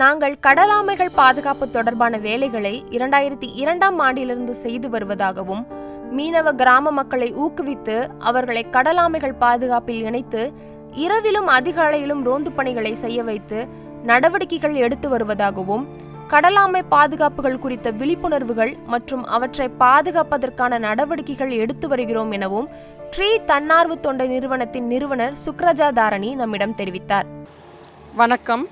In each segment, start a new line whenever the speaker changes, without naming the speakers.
நாங்கள் கடலாமைகள் பாதுகாப்பு தொடர்பான வேலைகளை இரண்டாயிரத்தி இரண்டாம் ஆண்டிலிருந்து செய்து வருவதாகவும் மீனவ கிராம மக்களை ஊக்குவித்து அவர்களை கடலாமைகள் பாதுகாப்பில் இணைத்து இரவிலும் அதிகாலையிலும் ரோந்து பணிகளை செய்ய வைத்து நடவடிக்கைகள் எடுத்து வருவதாகவும் கடலாமை பாதுகாப்புகள் குறித்த விழிப்புணர்வுகள் மற்றும் அவற்றை பாதுகாப்பதற்கான நடவடிக்கைகள் எடுத்து வருகிறோம் எனவும் ட்ரீ தன்னார்வ தொண்டை நிறுவனத்தின் நிறுவனர் சுக்ரஜா தாரணி நம்மிடம் தெரிவித்தார்.
வணக்கம்.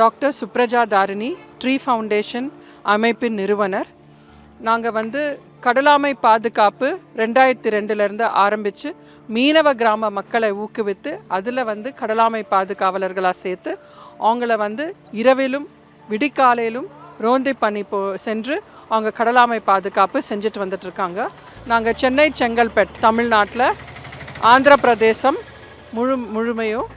Doctor Supraja Tharini tree foundation அமைப்பின் நிறுவனர். நாங்கள் வந்து கடலாமை பாதுகாப்பு ரெண்டாயிரத்தி ரெண்டுலேருந்து ஆரம்பித்து மீனவ கிராம மக்களை ஊக்குவித்து அதில் வந்து கடலாமை பாதுகாவலர்களாக சேர்த்து அவங்கள வந்து இரவிலும் விடிக்காலையிலும் ரோந்தி பண்ணி போ சென்று அவங்க கடலாமை பாதுகாப்பு செஞ்சுட்டு வந்துட்டுருக்காங்க. நாங்கள் சென்னை செங்கல்பட் தமிழ்நாட்டில் ஆந்திர பிரதேசம் முழு முழுமையும்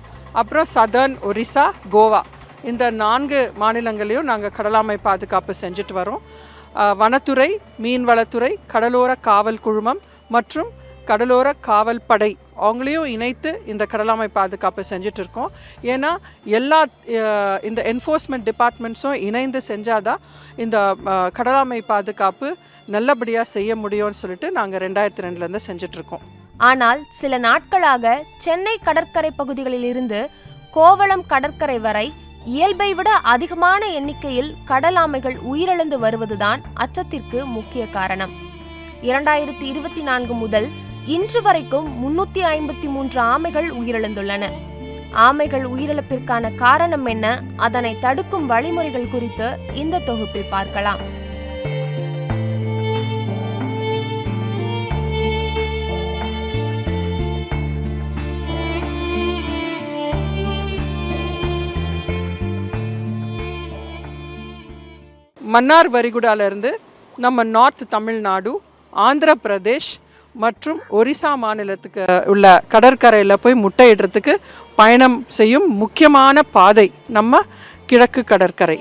அப்புறம் சதர்ன் ஒரிசா கோவா. இந்த நான்கு மாநிலங்களையும் நாங்கள் கடலாமை பாதுகாப்பு செஞ்சுட்டு வரோம். வனத்துறை மீன்வளத்துறை கடலோர காவல் குழுமம் மற்றும் கடலோர காவல் படை அவங்களையும் இணைத்து இந்த கடலாமை பாதுகாப்பு செஞ்சுட்டு இருக்கோம். ஏன்னா எல்லா இந்த என்ஃபோர்ஸ்மெண்ட் டிபார்ட்மெண்ட்ஸும் இணைந்து செஞ்சாதான் இந்த கடலாமை பாதுகாப்பு நல்லபடியாக செய்ய முடியும்னு சொல்லிட்டு நாங்கள் ரெண்டாயிரத்தி ரெண்டுலேருந்து செஞ்சிட்ருக்கோம்
ஆனால் சில நாட்களாக சென்னை கடற்கரை பகுதிகளில் இருந்து கோவளம் கடற்கரை வரை இயல்பை விட அதிகமான எண்ணிக்கையில் கடல் ஆமைகள் உயிரிழந்து வருவதுதான் அச்சத்திற்கு முக்கிய காரணம். இரண்டாயிரத்தி இருபத்தி நான்கு முதல் இன்று வரைக்கும் முன்னூத்தி ஐம்பத்தி மூன்று ஆமைகள் உயிரிழந்துள்ளன. ஆமைகள் உயிரிழப்பிற்கான காரணம் என்ன? அதனை தடுக்கும் வழிமுறைகள் குறித்து இந்த தொகுப்பில் பார்க்கலாம்.
மன்னார் வரிகுடாலிருந்து நம்ம நார்த் தமிழ்நாடு ஆந்திர பிரதேஷ் மற்றும் ஒரிசா மாநிலத்துக்கு உள்ள கடற்கரையில் போய் முட்டையிடுறதுக்கு பயணம் செய்யும் முக்கியமான பாதை நம்ம கிழக்கு கடற்கரை.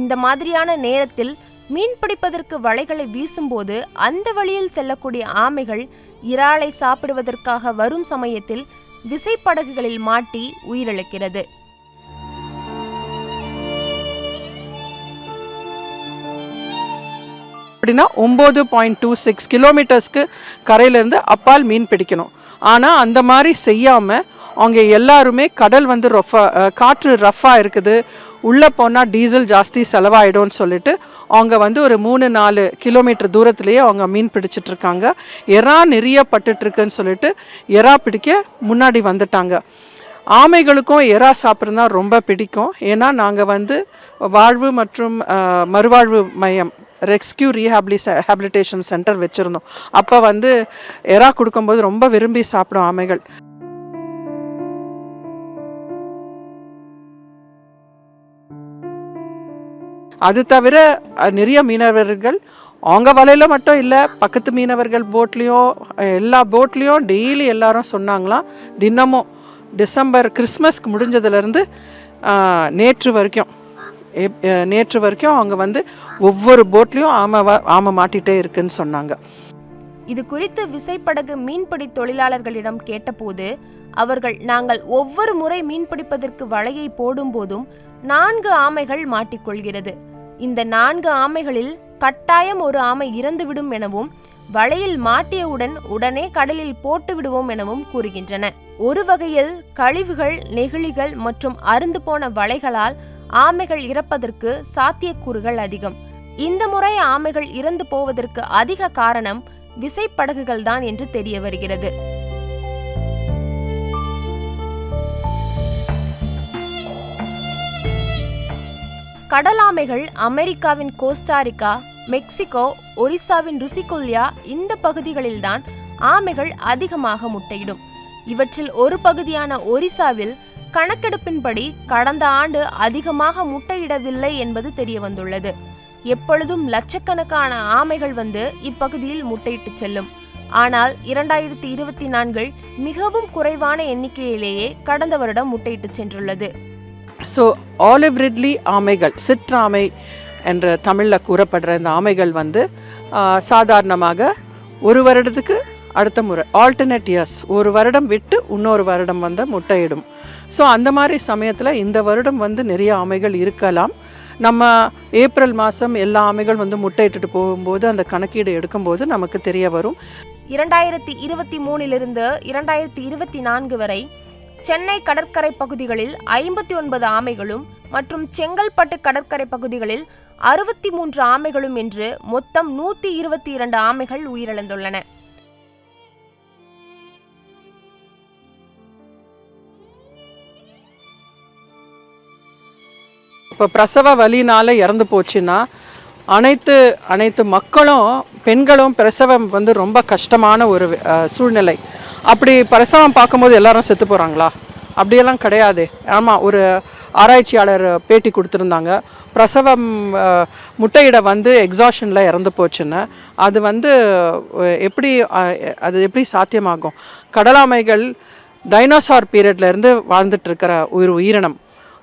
இந்த மாதிரியான நேரத்தில் மீன் பிடிப்பதற்கு வலைகளை வீசும்போது அந்த வழியில் செல்லக்கூடிய ஆமைகள் இறாலை சாப்பிடுவதற்காக வரும் சமயத்தில் விசைப்படகுகளில் மாட்டி உயிரிழக்கிறது.
அப்படின்னா ஒம்பது பாயிண்ட் டூ சிக்ஸ் கிலோமீட்டர்ஸ்க்கு கரையிலேருந்து அப்பால் மீன் பிடிக்கணும். ஆனால் அந்த மாதிரி செய்யாமல் அவங்க எல்லாருமே கடல் வந்து ரொஃபா காற்று ரஃப்பாக இருக்குது. உள்ளே போனால் டீசல் ஜாஸ்தி செலவாயிடும்னு சொல்லிட்டு அவங்க வந்து ஒரு மூணு நாலு கிலோமீட்டர் தூரத்துலேயே அவங்க மீன் பிடிச்சிட்ருக்காங்க. எறா நிறைய பட்டுட்ருக்குன்னு சொல்லிட்டு எறா பிடிக்க முன்னாடி வந்துட்டாங்க. ஆமைகளுக்கும் எறா சாப்பிட்றது ரொம்ப பிடிக்கும். ஏன்னா நாங்கள் வந்து வாழ்வு மற்றும் மறுவாழ்வு மையம் ரெஸ்கியூ ரீஹாபிலிச ஹேபிலிட்டேஷன் சென்டர் வச்சுருந்தோம். அப்போ வந்து எறா கொடுக்கும்போது ரொம்ப விரும்பி சாப்பிடும் ஆமைகள். அது தவிர நிறைய மீனவர்கள் அவங்க வலையில் மட்டும் இல்லை பக்கத்து மீனவர்கள் போட்லேயும் எல்லா போட்லேயும் டெய்லி எல்லாரும் சொன்னாங்களாம் தினமும் டிசம்பர் கிறிஸ்மஸ்க்கு முடிஞ்சதுலேருந்து நேற்று வரைக்கும். நேற்று வரைக்கும் அவங்க வந்து ஒவ்வொரு போட்லேயும் ஆமை ஆமை மாட்டிகிட்டே இருக்குன்னு சொன்னாங்க.
இது குறித்து விசைப்படகு மீன்பிடி தொழிலாளர்களிடம் கேட்டபோது அவர்கள் நாங்கள் ஒவ்வொரு முறை மீன்பிடிப்பதற்கு வலையை போடும்போதும் நான்கு ஆமைகள் மாட்டிக்கொள்கிறது. இந்த நான்கு ஆமைகளில் கட்டாயம் ஒரு ஆமை இறந்துவிடும் எனவும் வலையில் மாட்டியவுடன் உடனே கடலில் போட்டு விடுவோம் எனவும் கூறுகின்றன. ஒரு வகையில் கழிவுகள் நெகிழிகள் மற்றும் அருந்து போன வலைகளால் ஆமைகள் இறப்பதற்கு சாத்தியக்கூறுகள் அதிகம். இந்த முறை ஆமைகள் இறந்து போவதற்கு அதிக காரணம் விசைப்படகுகள் தான் என்று தெரிய வருகிறது. கடலாமைகள் அமெரிக்காவின் கோஸ்டாரிக்கா மெக்சிகோ ஒரிசாவின் ருசிகொல்யா இந்த பகுதிகளில்தான் ஆமைகள் அதிகமாக முட்டையிடும். இவற்றில் ஒரு பகுதியான ஒரிசாவில் கணக்கெடுப்பின்படி கடந்த ஆண்டு அதிகமாக முட்டையிடவில்லை என்பது தெரிய வந்துள்ளது எப்பொழுதும் லட்சக்கணக்கான ஆமைகள் வந்து இப்பகுதியில் முட்டையிட்டு செல்லும். ஆனால் இரண்டாயிரத்தி இருபத்தி நான்கில் மிகவும் குறைவான எண்ணிக்கையிலேயே கடந்த வருடம் முட்டையிட்டு சென்றுள்ளது.
ஸோ ஆலிவ் ரிட்லி ஆமைகள் சிற்றாமை என்ற தமிழில் கூறப்படுற இந்த ஆமைகள் வந்து சாதாரணமாக ஒரு வருடத்துக்கு அடுத்த முறை. ஆல்டர்னேட் இயர்ஸ் ஒரு வருடம் விட்டு இன்னொரு வருடம் வந்து முட்டையிடும். ஸோ அந்த மாதிரி சமயத்தில் இந்த வருடம் வந்து நிறைய ஆமைகள் இருக்கலாம். நம்ம ஏப்ரல் மாதம் எல்லா ஆமைகள் வந்து முட்டையிட்டுட்டு போகும்போது அந்த கணக்கீடு எடுக்கும்போது நமக்கு தெரிய வரும்.
இரண்டாயிரத்தி இருபத்தி மூணிலிருந்து இரண்டாயிரத்தி இருபத்தி நான்கு வரை சென்னை கடற்கரை பகுதிகளில் ஐம்பத்தி ஒன்பது ஆமைகளும் மற்றும் செங்கல்பட்டு கடற்கரை பகுதிகளில் அறுபத்தி மூன்று ஆமைகளும் என்று மொத்தம் நூற்றி இருபத்தி இரண்டு ஆமைகள் உயிரிழந்துள்ளன.
இப்போ பிரசவ வலினால் இறந்து போச்சுன்னா அனைத்து அனைத்து மக்களும் பெண்களும் பிரசவம் வந்து ரொம்ப கஷ்டமான ஒரு சூழ்நிலை. அப்படி பிரசவம் பார்க்கும்போது எல்லாரும் செத்து போகிறாங்களா அப்படியெல்லாம் கிடையாது. ஆமாம் ஒரு ஆராய்ச்சியாளர் பேட்டி கொடுத்துருந்தாங்க. பிரசவம் முட்டையிட வந்து எக்ஸாஷனில் இறந்து போச்சுன்னு. அது வந்து எப்படி அது எப்படி சாத்தியமாகும்? கடலாமைகள் டைனோசார் பீரியட்லேருந்து வாழ்ந்துட்டு இருக்கிற ஒரு உயிரினம்.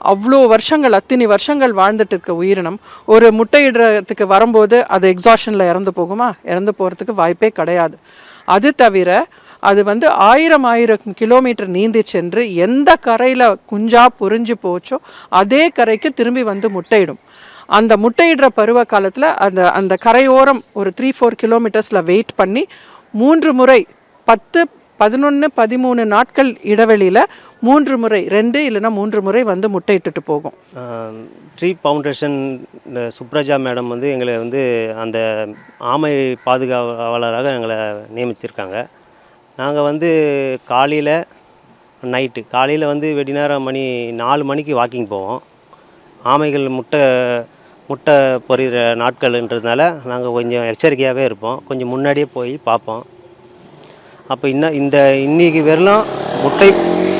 அவ்வளோ வருஷங்கள் அத்தினி வருஷங்கள் வாழ்ந்துட்டு இருக்க உயிரினம் ஒரு முட்டையிடுறதுக்கு வரும்போது அது எக்ஸாஷனில் இறந்து போகுமா? இறந்து போகிறதுக்கு வாய்ப்பே கிடையாது. அது தவிர அது வந்து ஆயிரம் ஆயிரம் கிலோமீட்டர் நீந்தி சென்று எந்த கரையில் குஞ்சா பொறிஞ்சு போச்சோ அதே கரைக்கு திரும்பி வந்து முட்டையிடும். அந்த முட்டையிடுற பருவ காலத்தில் அந்த அந்த கரையோரம் ஒரு த்ரீ ஃபோர் கிலோமீட்டர்ஸில் வெயிட் பண்ணி மூன்று முறை பத்து பதினொன்று பதிமூணு நாட்கள் இடைவெளியில் மூன்று முறை ரெண்டு இல்லைன்னா மூன்று முறை வந்து முட்டையிட்டுட்டு போகும்.
ட்ரீ ஃபவுண்டேஷன் இந்த சுப்ரஜா மேடம் வந்து எங்களை வந்து அந்த ஆமை பாதுகாவலராக எங்களை நியமிச்சிருக்காங்க. நாங்கள் வந்து காலையில் நைட்டு காலையில் வந்து வெடிநேரம் மணி நாலு மணிக்கு வாக்கிங் போவோம். ஆமைகள் முட்டை முட்டை பொரிகிற நாட்கள்ன்றதுனால நாங்கள் கொஞ்சம் எச்சரிக்கையாகவே இருப்போம். கொஞ்சம் முன்னாடியே போய் பார்ப்போம். அப்போ இன்னும் இந்த இன்னைக்கு வெறும் முட்டை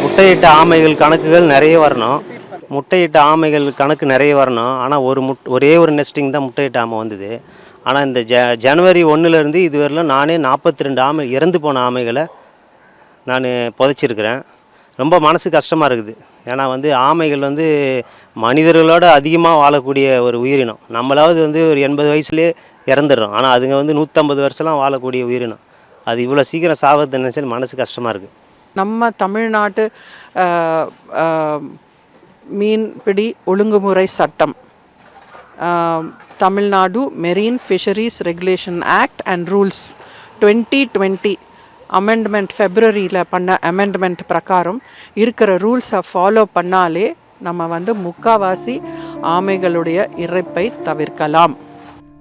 முட்டையிட்ட ஆமைகள் கணக்குகள் நிறைய வரணும். முட்டையிட்ட ஆமைகள் கணக்கு நிறைய வரணும். ஆனால் ஒரு முட் ஒரே ஒரு நெஸ்டிங் தான் முட்டையிட்ட ஆமை வந்தது. ஆனால் இந்த ஜ ஜனவரி ஒன்றுலேருந்து இதுவரையிலும் நானே நாற்பத்தி ரெண்டு ஆமை இறந்து போன ஆமைகளை நான் புதைச்சிருக்கிறேன். ரொம்ப மனசு கஷ்டமாக இருக்குது. ஏன்னா வந்து ஆமைகள் வந்து மனிதர்களோட அதிகமாக வாழக்கூடிய ஒரு உயிரினம். நம்மளாவது வந்து ஒரு எண்பது வயசுலேயே இறந்துடுறோம். ஆனால் அதுங்க வந்து நூற்றம்பது வருஷம்லாம் வாழக்கூடிய உயிரினம். அது இவ்வளோ சீக்கிரம் சாவது நினச்சா மனசு கஷ்டமாக இருக்குது
நம்ம தமிழ்நாட்டு மீன்பிடி ஒழுங்குமுறை சட்டம் Tamil Nadu marine fisheries regulation act and rules twenty twenty amendment ஃபெப்ரவரியில் பண்ண அமெண்ட்மெண்ட் பிரகாரம் இருக்கிற ரூல்ஸை ஃபாலோ பண்ணாலே நம்ம வந்து முக்காவாசி ஆமைகளுடைய இறைப்பை தவிர்க்கலாம்.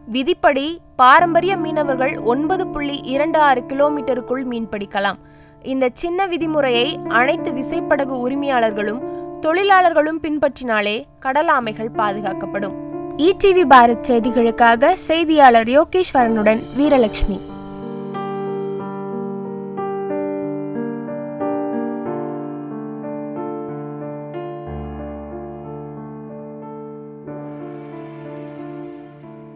விதிப்படி பாரம்பரிய மீனவர்கள் ஒன்பது புள்ளி இரண்டு ஆறு கிலோமீட்டருக்குள் மீன் பிடிக்கலாம். இந்த சின்ன விதிமுறையை அனைத்து விசைப்படகு உரிமையாளர்களும் தொழிலாளர்களும் பின்பற்றினாலே கடல் ஆமைகள் பாதுகாக்கப்படும். இடிவி பாரத் செய்திகளுக்காக செய்தியாளர் யோகேஸ்வரனுடன் வீரலட்சுமி.